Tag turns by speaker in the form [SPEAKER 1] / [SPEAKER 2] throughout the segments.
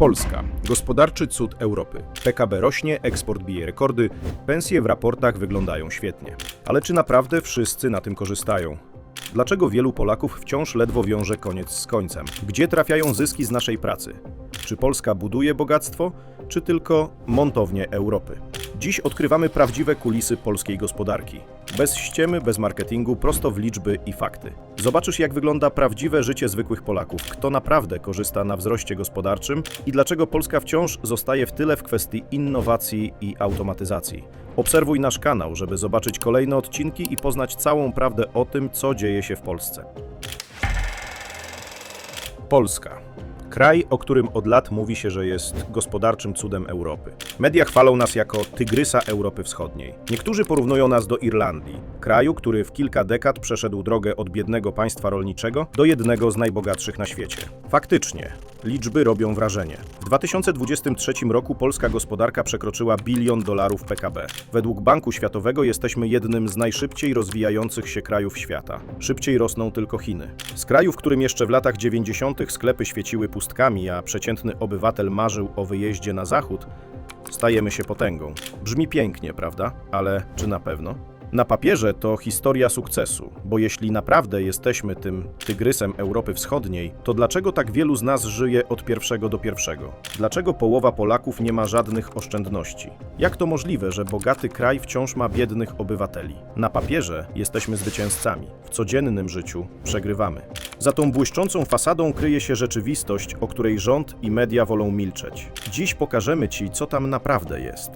[SPEAKER 1] Polska. Gospodarczy cud Europy. PKB rośnie, eksport bije rekordy, pensje w raportach wyglądają świetnie. Ale czy naprawdę wszyscy na tym korzystają? Dlaczego wielu Polaków wciąż ledwo wiąże koniec z końcem? Gdzie trafiają zyski z naszej pracy? Czy Polska buduje bogactwo, czy tylko montownie Europy? Dziś odkrywamy prawdziwe kulisy polskiej gospodarki. Bez ściemy, bez marketingu, prosto w liczby i fakty. Zobaczysz, jak wygląda prawdziwe życie zwykłych Polaków, kto naprawdę korzysta na wzroście gospodarczym i dlaczego Polska wciąż zostaje w tyle w kwestii innowacji i automatyzacji. Obserwuj nasz kanał, żeby zobaczyć kolejne odcinki i poznać całą prawdę o tym, co dzieje się w Polsce. Polska. Kraj, o którym od lat mówi się, że jest gospodarczym cudem Europy. Media chwalą nas jako tygrysa Europy Wschodniej. Niektórzy porównują nas do Irlandii, kraju, który w kilka dekad przeszedł drogę od biednego państwa rolniczego do jednego z najbogatszych na świecie. Faktycznie, liczby robią wrażenie. W 2023 roku polska gospodarka przekroczyła bilion dolarów PKB. Według Banku Światowego jesteśmy jednym z najszybciej rozwijających się krajów świata. Szybciej rosną tylko Chiny. Z kraju, w którym jeszcze w latach 90. sklepy świeciły pustkami, a przeciętny obywatel marzył o wyjeździe na zachód, stajemy się potęgą. Brzmi pięknie, prawda? Ale czy na pewno? Na papierze to historia sukcesu, bo jeśli naprawdę jesteśmy tym tygrysem Europy Wschodniej, to dlaczego tak wielu z nas żyje od pierwszego do pierwszego? Dlaczego połowa Polaków nie ma żadnych oszczędności? Jak to możliwe, że bogaty kraj wciąż ma biednych obywateli? Na papierze jesteśmy zwycięzcami, w codziennym życiu przegrywamy. Za tą błyszczącą fasadą kryje się rzeczywistość, o której rząd i media wolą milczeć. Dziś pokażemy Ci, co tam naprawdę jest.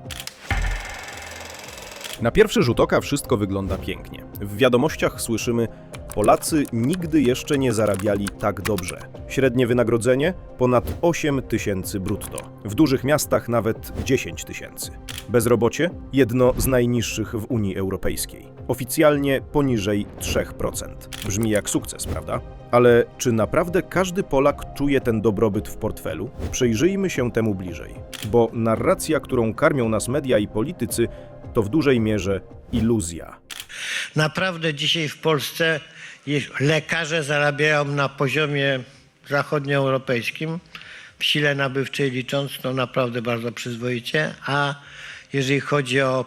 [SPEAKER 1] Na pierwszy rzut oka wszystko wygląda pięknie. W wiadomościach słyszymy: Polacy nigdy jeszcze nie zarabiali tak dobrze. Średnie wynagrodzenie ponad 8 tysięcy brutto. W dużych miastach nawet 10 tysięcy. Bezrobocie jedno z najniższych w Unii Europejskiej. Oficjalnie poniżej 3%. Brzmi jak sukces, prawda? Ale czy naprawdę każdy Polak czuje ten dobrobyt w portfelu? Przyjrzyjmy się temu bliżej. Bo narracja, którą karmią nas media i politycy, to w dużej mierze iluzja.
[SPEAKER 2] Naprawdę dzisiaj w Polsce lekarze zarabiają na poziomie zachodnioeuropejskim, w sile nabywczej licząc, to naprawdę bardzo przyzwoicie, a jeżeli chodzi o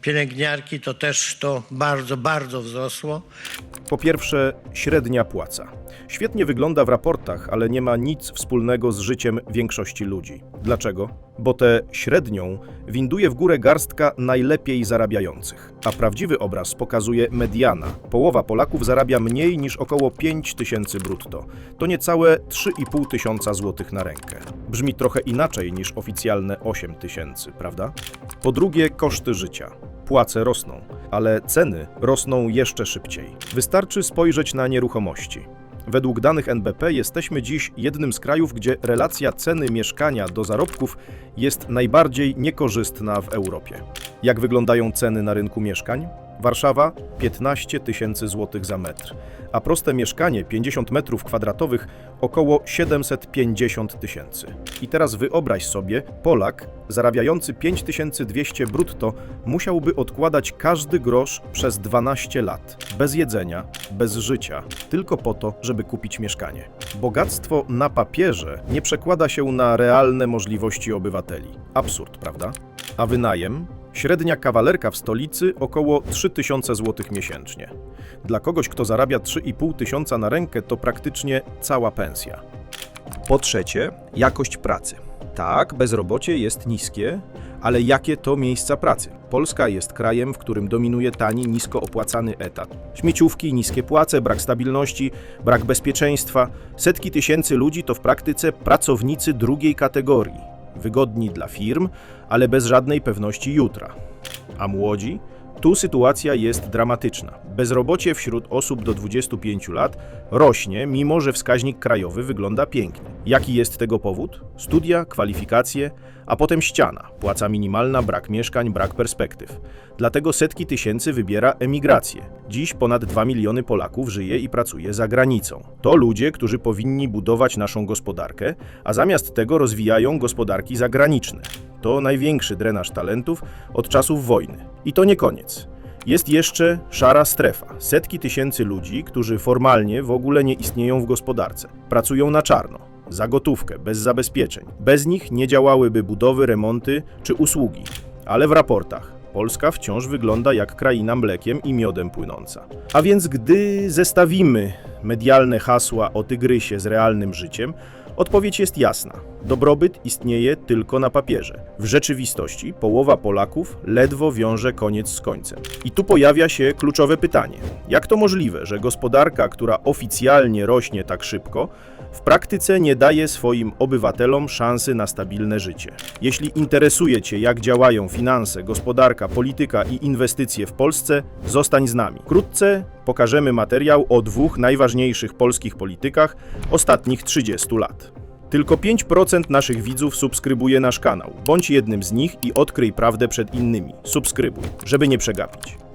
[SPEAKER 2] pielęgniarki, to też to bardzo, bardzo wzrosło.
[SPEAKER 1] Po pierwsze, średnia płaca. Świetnie wygląda w raportach, ale nie ma nic wspólnego z życiem większości ludzi. Dlaczego? Bo tę średnią winduje w górę garstka najlepiej zarabiających, a prawdziwy obraz pokazuje mediana. Połowa Polaków zarabia mniej niż około 5 tysięcy brutto. To niecałe 3,5 tysiąca złotych na rękę. Brzmi trochę inaczej niż oficjalne 8 tysięcy, prawda? Po drugie, koszty życia. Płace rosną, ale ceny rosną jeszcze szybciej. Wystarczy spojrzeć na nieruchomości. Według danych NBP jesteśmy dziś jednym z krajów, gdzie relacja ceny mieszkania do zarobków jest najbardziej niekorzystna w Europie. Jak wyglądają ceny na rynku mieszkań? Warszawa 15 tysięcy złotych za metr, a proste mieszkanie 50 metrów kwadratowych około 750 tysięcy. I teraz wyobraź sobie, Polak zarabiający 5200 brutto musiałby odkładać każdy grosz przez 12 lat, bez jedzenia, bez życia, tylko po to, żeby kupić mieszkanie. Bogactwo na papierze nie przekłada się na realne możliwości obywateli. Absurd, prawda? A wynajem? Średnia kawalerka w stolicy około 3000 zł miesięcznie. Dla kogoś, kto zarabia 3,5 tysiąca na rękę, to praktycznie cała pensja. Po trzecie, jakość pracy. Tak, bezrobocie jest niskie, ale jakie to miejsca pracy? Polska jest krajem, w którym dominuje tani, nisko opłacany etat. Śmieciówki, niskie płace, brak stabilności, brak bezpieczeństwa. Setki tysięcy ludzi to w praktyce pracownicy drugiej kategorii. Wygodni dla firm, ale bez żadnej pewności jutra. A młodzi? Tu sytuacja jest dramatyczna. Bezrobocie wśród osób do 25 lat rośnie, mimo że wskaźnik krajowy wygląda pięknie. Jaki jest tego powód? Studia, kwalifikacje, a potem ściana. Płaca minimalna, brak mieszkań, brak perspektyw. Dlatego setki tysięcy wybiera emigrację. Dziś ponad 2 miliony Polaków żyje i pracuje za granicą. To ludzie, którzy powinni budować naszą gospodarkę, a zamiast tego rozwijają gospodarki zagraniczne. To największy drenaż talentów od czasów wojny. I to nie koniec. Jest jeszcze szara strefa. Setki tysięcy ludzi, którzy formalnie w ogóle nie istnieją w gospodarce. Pracują na czarno. Za gotówkę, bez zabezpieczeń. Bez nich nie działałyby budowy, remonty czy usługi. Ale w raportach Polska wciąż wygląda jak kraina mlekiem i miodem płynąca. A więc gdy zestawimy medialne hasła o tygrysie z realnym życiem, odpowiedź jest jasna. Dobrobyt istnieje tylko na papierze. W rzeczywistości połowa Polaków ledwo wiąże koniec z końcem. I tu pojawia się kluczowe pytanie: jak to możliwe, że gospodarka, która oficjalnie rośnie tak szybko, w praktyce nie daje swoim obywatelom szansy na stabilne życie? Jeśli interesuje Cię, jak działają finanse, gospodarka, polityka i inwestycje w Polsce, zostań z nami. Wkrótce pokażemy materiał o dwóch najważniejszych polskich politykach ostatnich 30 lat. Tylko 5% naszych widzów subskrybuje nasz kanał. Bądź jednym z nich i odkryj prawdę przed innymi. Subskrybuj, żeby nie przegapić.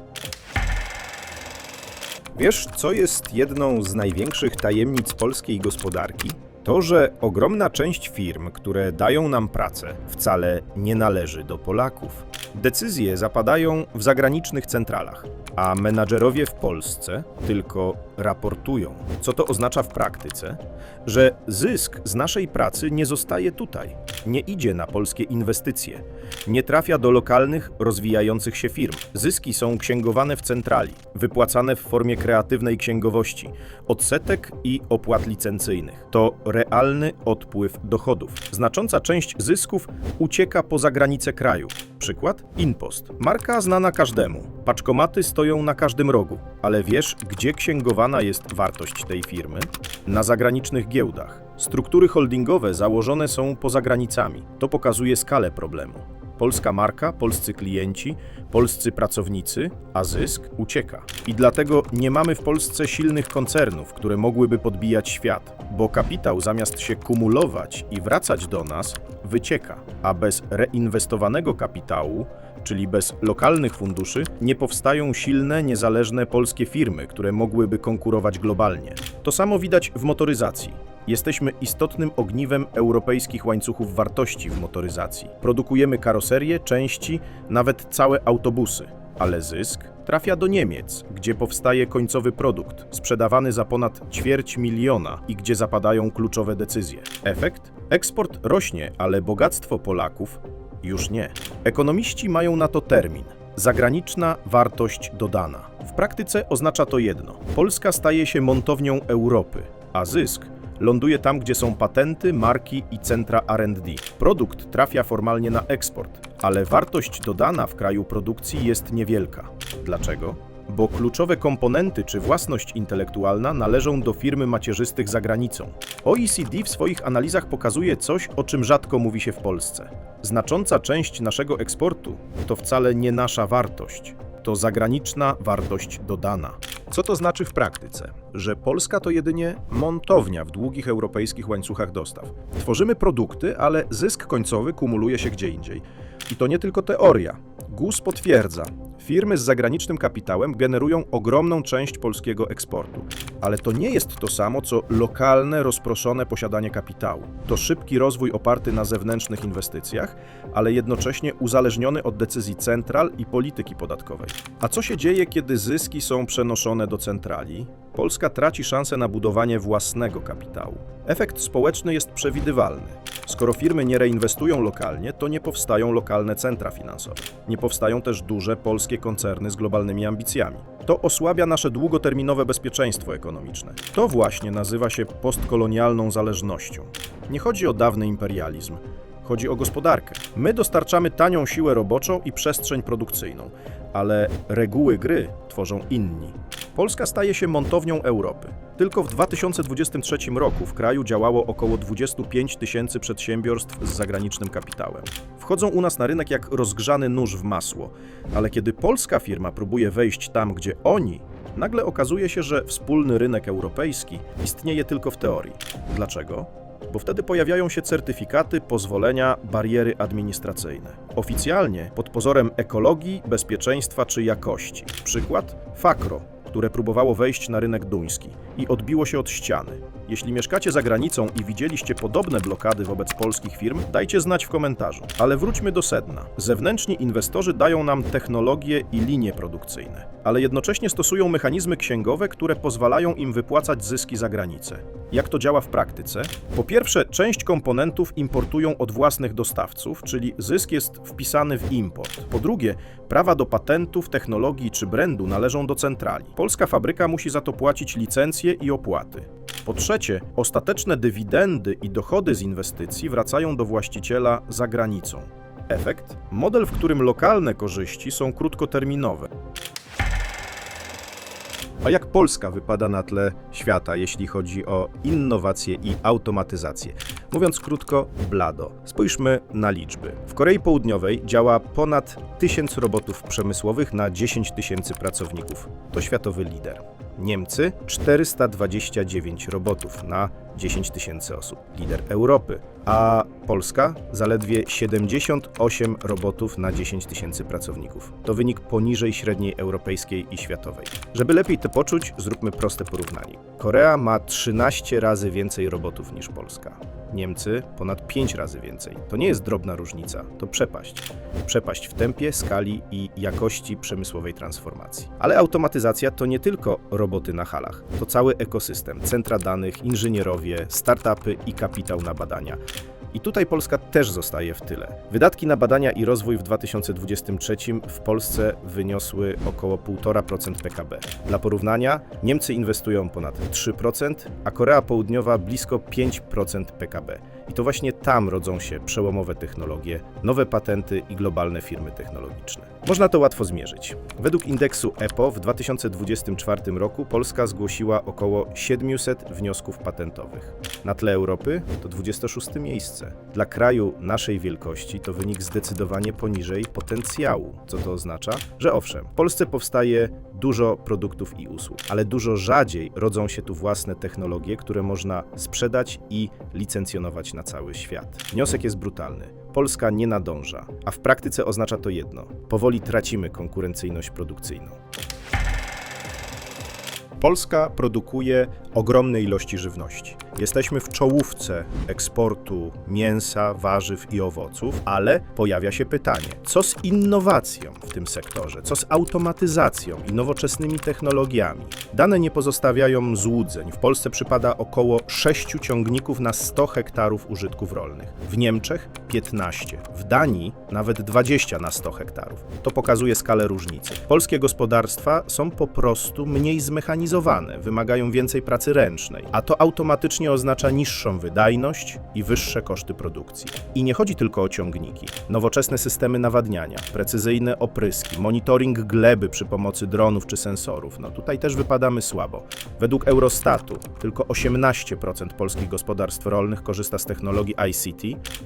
[SPEAKER 1] Wiesz, co jest jedną z największych tajemnic polskiej gospodarki? To, że ogromna część firm, które dają nam pracę, wcale nie należy do Polaków. Decyzje zapadają w zagranicznych centralach, a menadżerowie w Polsce tylko raportują. Co to oznacza w praktyce? Że zysk z naszej pracy nie zostaje tutaj, nie idzie na polskie inwestycje, nie trafia do lokalnych, rozwijających się firm. Zyski są księgowane w centrali, wypłacane w formie kreatywnej księgowości, odsetek i opłat licencyjnych. To realny odpływ dochodów. Znacząca część zysków ucieka poza granice kraju. Przykład? Inpost. Marka znana każdemu. Paczkomaty stoją na każdym rogu. Ale wiesz, gdzie księgowana jest wartość tej firmy? Na zagranicznych giełdach. Struktury holdingowe założone są poza granicami. To pokazuje skalę problemu. Polska marka, polscy klienci, polscy pracownicy, a zysk ucieka. I dlatego nie mamy w Polsce silnych koncernów, które mogłyby podbijać świat, bo kapitał zamiast się kumulować i wracać do nas, wycieka, a bez reinwestowanego kapitału, czyli bez lokalnych funduszy, nie powstają silne, niezależne polskie firmy, które mogłyby konkurować globalnie. To samo widać w motoryzacji. Jesteśmy istotnym ogniwem europejskich łańcuchów wartości w motoryzacji. Produkujemy karoserie, części, nawet całe autobusy, ale zysk trafia do Niemiec, gdzie powstaje końcowy produkt, sprzedawany za ponad ćwierć miliona i gdzie zapadają kluczowe decyzje. Efekt? Eksport rośnie, ale bogactwo Polaków już nie. Ekonomiści mają na to termin. Zagraniczna wartość dodana. W praktyce oznacza to jedno: Polska staje się montownią Europy, a zysk ląduje tam, gdzie są patenty, marki i centra RD. Produkt trafia formalnie na eksport, ale wartość dodana w kraju produkcji jest niewielka. Dlaczego? Bo kluczowe komponenty czy własność intelektualna należą do firmy macierzystych za granicą. OECD w swoich analizach pokazuje coś, o czym rzadko mówi się w Polsce. Znacząca część naszego eksportu to wcale nie nasza wartość, to zagraniczna wartość dodana. Co to znaczy w praktyce? Że Polska to jedynie montownia w długich europejskich łańcuchach dostaw. Tworzymy produkty, ale zysk końcowy kumuluje się gdzie indziej. I to nie tylko teoria. GUS potwierdza. Firmy z zagranicznym kapitałem generują ogromną część polskiego eksportu. Ale to nie jest to samo, co lokalne, rozproszone posiadanie kapitału. To szybki rozwój oparty na zewnętrznych inwestycjach, ale jednocześnie uzależniony od decyzji central i polityki podatkowej. A co się dzieje, kiedy zyski są przenoszone do centrali? Polska traci szansę na budowanie własnego kapitału. Efekt społeczny jest przewidywalny. Skoro firmy nie reinwestują lokalnie, to nie powstają lokalne centra finansowe. Nie powstają też duże polskie koncerny z globalnymi ambicjami. To osłabia nasze długoterminowe bezpieczeństwo ekonomiczne. To właśnie nazywa się postkolonialną zależnością. Nie chodzi o dawny imperializm. Chodzi o gospodarkę. My dostarczamy tanią siłę roboczą i przestrzeń produkcyjną, ale reguły gry tworzą inni. Polska staje się montownią Europy. Tylko w 2023 roku w kraju działało około 25 tysięcy przedsiębiorstw z zagranicznym kapitałem. Wchodzą u nas na rynek jak rozgrzany nóż w masło, ale kiedy polska firma próbuje wejść tam, gdzie oni, nagle okazuje się, że wspólny rynek europejski istnieje tylko w teorii. Dlaczego? Bo wtedy pojawiają się certyfikaty, pozwolenia, bariery administracyjne. Oficjalnie pod pozorem ekologii, bezpieczeństwa czy jakości. Przykład Fakro, które próbowało wejść na rynek duński i odbiło się od ściany. Jeśli mieszkacie za granicą i widzieliście podobne blokady wobec polskich firm, dajcie znać w komentarzu. Ale wróćmy do sedna. Zewnętrzni inwestorzy dają nam technologie i linie produkcyjne, ale jednocześnie stosują mechanizmy księgowe, które pozwalają im wypłacać zyski za granicę. Jak to działa w praktyce? Po pierwsze, część komponentów importują od własnych dostawców, czyli zysk jest wpisany w import. Po drugie, prawa do patentów, technologii czy brandu należą do centrali. Polska fabryka musi za to płacić licencje i opłaty. Po trzecie, ostateczne dywidendy i dochody z inwestycji wracają do właściciela za granicą. Efekt? Model, w którym lokalne korzyści są krótkoterminowe. A jak Polska wypada na tle świata, jeśli chodzi o innowacje i automatyzację? Mówiąc krótko, blado. Spójrzmy na liczby. W Korei Południowej działa ponad 1000 robotów przemysłowych na 10 tysięcy pracowników. To światowy lider. Niemcy 429 robotów na 10 tysięcy osób. Lider Europy. A Polska zaledwie 78 robotów na 10 tysięcy pracowników. To wynik poniżej średniej europejskiej i światowej. Żeby lepiej to poczuć, zróbmy proste porównanie. Korea ma 13 razy więcej robotów niż Polska. Niemcy ponad 5 razy więcej. To nie jest drobna różnica, to przepaść. Przepaść w tempie, skali i jakości przemysłowej transformacji. Ale automatyzacja to nie tylko roboty na halach. To cały ekosystem, centra danych, inżynierowie, startupy i kapitał na badania. I tutaj Polska też zostaje w tyle. Wydatki na badania i rozwój w 2023 w Polsce wyniosły około 1,5% PKB. Dla porównania, Niemcy inwestują ponad 3%, a Korea Południowa blisko 5% PKB. I to właśnie tam rodzą się przełomowe technologie, nowe patenty i globalne firmy technologiczne. Można to łatwo zmierzyć. Według indeksu EPO w 2024 roku Polska zgłosiła około 700 wniosków patentowych. Na tle Europy to 26 miejsce. Dla kraju naszej wielkości to wynik zdecydowanie poniżej potencjału. Co to oznacza? Że owszem, w Polsce powstaje dużo produktów i usług, ale dużo rzadziej rodzą się tu własne technologie, które można sprzedać i licencjonować na cały świat. Wniosek jest brutalny. Polska nie nadąża, a w praktyce oznacza to jedno: powoli tracimy konkurencyjność produkcyjną. Polska produkuje ogromne ilości żywności. Jesteśmy w czołówce eksportu mięsa, warzyw i owoców, ale pojawia się pytanie: co z innowacją w tym sektorze? Co z automatyzacją i nowoczesnymi technologiami? Dane nie pozostawiają złudzeń. W Polsce przypada około 6 ciągników na 100 hektarów użytków rolnych. W Niemczech 15, w Danii nawet 20 na 100 hektarów. To pokazuje skalę różnicy. Polskie gospodarstwa są po prostu mniej zmechanizowane, wymagają więcej pracy ręcznej, a to automatycznie oznacza niższą wydajność i wyższe koszty produkcji. I nie chodzi tylko o ciągniki. Nowoczesne systemy nawadniania, precyzyjne opryski, monitoring gleby przy pomocy dronów czy sensorów. No tutaj też wypadamy słabo. Według Eurostatu tylko 18% polskich gospodarstw rolnych korzysta z technologii ICT,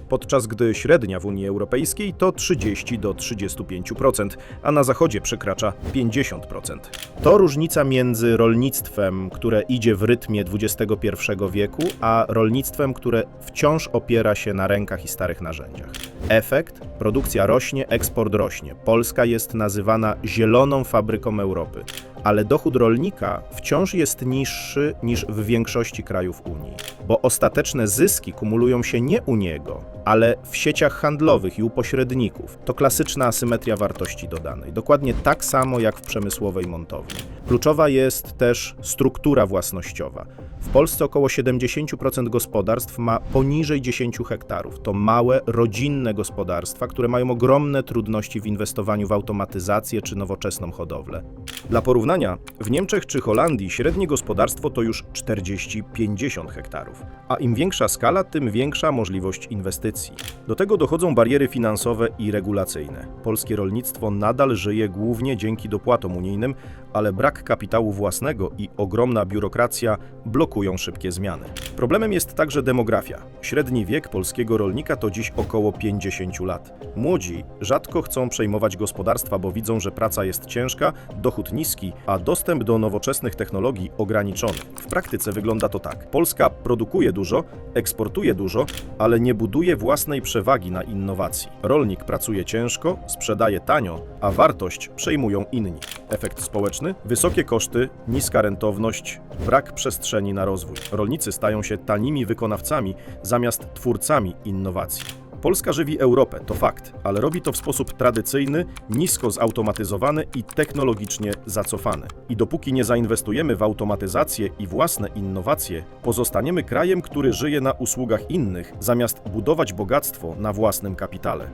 [SPEAKER 1] podczas gdy średnia w Unii Europejskiej to 30 do 35%, a na zachodzie przekracza 50%. To różnica między rolnictwem, które idzie w rytmie XXI wieku, a rolnictwem, które wciąż opiera się na rękach i starych narzędziach. Efekt? Produkcja rośnie, eksport rośnie. Polska jest nazywana zieloną fabryką Europy, ale dochód rolnika wciąż jest niższy niż w większości krajów Unii, bo ostateczne zyski kumulują się nie u niego, ale w sieciach handlowych i u pośredników. To klasyczna asymetria wartości dodanej, dokładnie tak samo jak w przemysłowej montowni. Kluczowa jest też struktura własnościowa. W Polsce około 70% gospodarstw ma poniżej 10 hektarów. To małe, rodzinne gospodarstwa, które mają ogromne trudności w inwestowaniu w automatyzację czy nowoczesną hodowlę. Dla porównania, w Niemczech czy Holandii średnie gospodarstwo to już 40-50 hektarów, a im większa skala, tym większa możliwość inwestycji. Do tego dochodzą bariery finansowe i regulacyjne. Polskie rolnictwo nadal żyje głównie dzięki dopłatom unijnym, ale brak kapitału własnego i ogromna biurokracja blokują szybkie zmiany. Problemem jest także demografia. Średni wiek polskiego rolnika to dziś około 50 lat. Młodzi rzadko chcą przejmować gospodarstwa, bo widzą, że praca jest ciężka, dochód niski, a dostęp do nowoczesnych technologii ograniczony. W praktyce wygląda to tak. Polska produkuje dużo, eksportuje dużo, ale nie buduje własnej przewagi na innowacji. Rolnik pracuje ciężko, sprzedaje tanio, a wartość przejmują inni. Efekt społeczny? Wysokie koszty, niska rentowność, brak przestrzeni na rozwój. Rolnicy stają się tanimi wykonawcami zamiast twórcami innowacji. Polska żywi Europę, to fakt, ale robi to w sposób tradycyjny, nisko zautomatyzowany i technologicznie zacofany. I dopóki nie zainwestujemy w automatyzację i własne innowacje, pozostaniemy krajem, który żyje na usługach innych, zamiast budować bogactwo na własnym kapitale.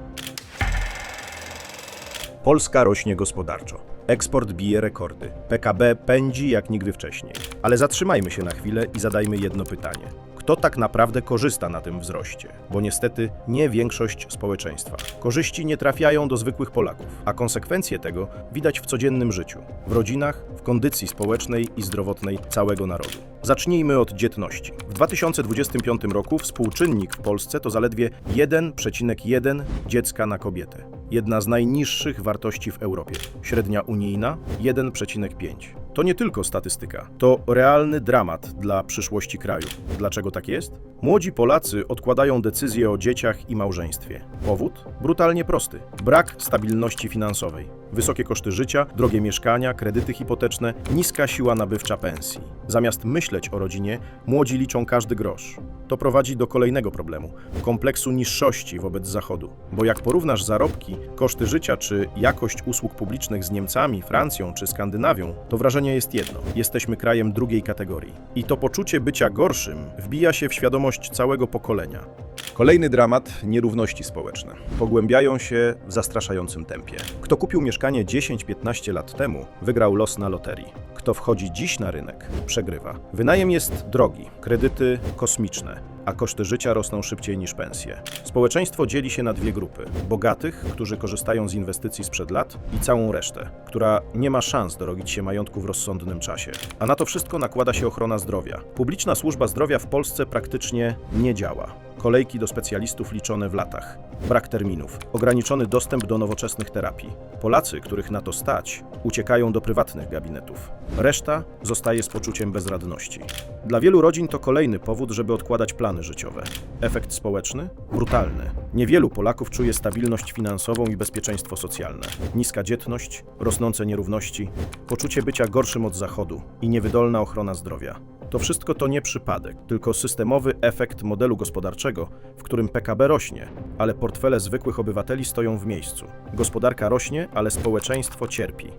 [SPEAKER 1] Polska rośnie gospodarczo. Eksport bije rekordy. PKB pędzi jak nigdy wcześniej. Ale zatrzymajmy się na chwilę i zadajmy jedno pytanie. Kto tak naprawdę korzysta na tym wzroście? Bo niestety nie większość społeczeństwa. Korzyści nie trafiają do zwykłych Polaków, a konsekwencje tego widać w codziennym życiu, w rodzinach, w kondycji społecznej i zdrowotnej całego narodu. Zacznijmy od dzietności. W 2025 roku współczynnik w Polsce to zaledwie 1,1 dziecka na kobietę. Jedna z najniższych wartości w Europie. Średnia unijna 1,5. To nie tylko statystyka, to realny dramat dla przyszłości kraju. Dlaczego tak jest? Młodzi Polacy odkładają decyzje o dzieciach i małżeństwie. Powód? Brutalnie prosty: brak stabilności finansowej. Wysokie koszty życia, drogie mieszkania, kredyty hipoteczne, niska siła nabywcza pensji. Zamiast myśleć o rodzinie, młodzi liczą każdy grosz. To prowadzi do kolejnego problemu kompleksu niższości wobec Zachodu. Bo jak porównasz zarobki, koszty życia czy jakość usług publicznych z Niemcami, Francją czy Skandynawią, to wrażenie jest jedno: jesteśmy krajem drugiej kategorii. I to poczucie bycia gorszym wbija się w świadomość całego pokolenia. Kolejny dramat nierówności społeczne. Pogłębiają się w zastraszającym tempie. Kto kupił mieszkanie 10-15 lat temu, wygrał los na loterii. Kto wchodzi dziś na rynek, przegrywa. Wynajem jest drogi, kredyty kosmiczne, a koszty życia rosną szybciej niż pensje. Społeczeństwo dzieli się na dwie grupy: bogatych, którzy korzystają z inwestycji sprzed lat, i całą resztę, która nie ma szans dorobić się majątku w rozsądnym czasie. A na to wszystko nakłada się ochrona zdrowia. Publiczna służba zdrowia w Polsce praktycznie nie działa. Kolejki do specjalistów liczone w latach, brak terminów, ograniczony dostęp do nowoczesnych terapii. Polacy, których na to stać, uciekają do prywatnych gabinetów. Reszta zostaje z poczuciem bezradności. Dla wielu rodzin to kolejny powód, żeby odkładać plany życiowe. Efekt społeczny? Brutalny. Niewielu Polaków czuje stabilność finansową i bezpieczeństwo socjalne. Niska dzietność, rosnące nierówności, poczucie bycia gorszym od Zachodu i niewydolna ochrona zdrowia. To wszystko to nie przypadek, tylko systemowy efekt modelu gospodarczego, w którym PKB rośnie, ale portfele zwykłych obywateli stoją w miejscu. Gospodarka rośnie, ale społeczeństwo cierpi.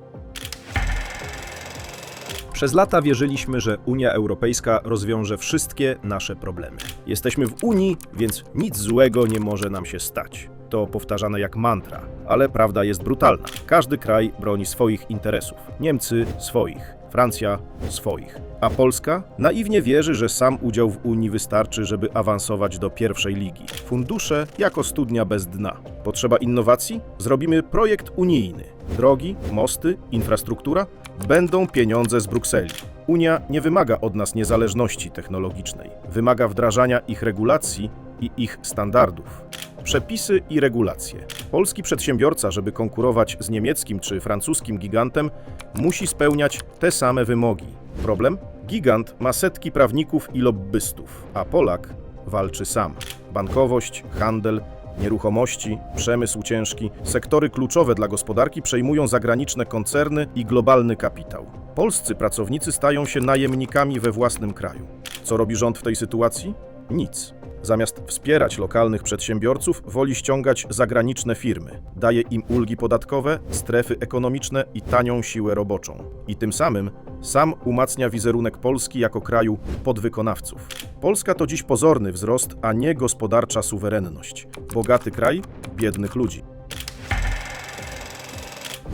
[SPEAKER 1] Przez lata wierzyliśmy, że Unia Europejska rozwiąże wszystkie nasze problemy. Jesteśmy w Unii, więc nic złego nie może nam się stać. To powtarzane jak mantra, ale prawda jest brutalna. Każdy kraj broni swoich interesów. Niemcy swoich, Francja swoich. A Polska naiwnie wierzy, że sam udział w Unii wystarczy, żeby awansować do pierwszej ligi. Fundusze jako studnia bez dna. Potrzeba innowacji? Zrobimy projekt unijny. Drogi, mosty, infrastruktura będą pieniądze z Brukseli. Unia nie wymaga od nas niezależności technologicznej, wymaga wdrażania ich regulacji i ich standardów. Przepisy i regulacje. Polski przedsiębiorca, żeby konkurować z niemieckim czy francuskim gigantem, musi spełniać te same wymogi. Problem? Gigant ma setki prawników i lobbystów, a Polak walczy sam. Bankowość, handel, nieruchomości, przemysł ciężki, sektory kluczowe dla gospodarki przejmują zagraniczne koncerny i globalny kapitał. Polscy pracownicy stają się najemnikami we własnym kraju. Co robi rząd w tej sytuacji? Nic. Zamiast wspierać lokalnych przedsiębiorców, woli ściągać zagraniczne firmy. Daje im ulgi podatkowe, strefy ekonomiczne i tanią siłę roboczą. I tym samym sam umacnia wizerunek Polski jako kraju podwykonawców. Polska to dziś pozorny wzrost, a nie gospodarcza suwerenność. Bogaty kraj, biednych ludzi.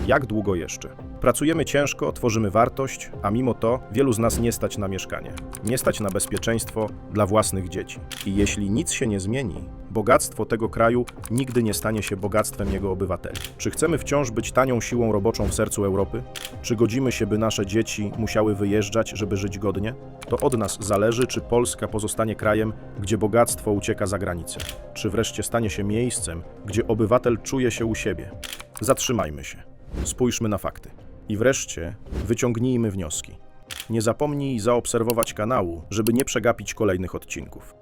[SPEAKER 1] Jak długo jeszcze? Pracujemy ciężko, tworzymy wartość, a mimo to wielu z nas nie stać na mieszkanie, nie stać na bezpieczeństwo dla własnych dzieci. I jeśli nic się nie zmieni, bogactwo tego kraju nigdy nie stanie się bogactwem jego obywateli. Czy chcemy wciąż być tanią siłą roboczą w sercu Europy? Czy godzimy się, by nasze dzieci musiały wyjeżdżać, żeby żyć godnie? To od nas zależy, czy Polska pozostanie krajem, gdzie bogactwo ucieka za granicę, czy wreszcie stanie się miejscem, gdzie obywatel czuje się u siebie. Zatrzymajmy się. Spójrzmy na fakty. I wreszcie wyciągnijmy wnioski. Nie zapomnij zaobserwować kanału, żeby nie przegapić kolejnych odcinków.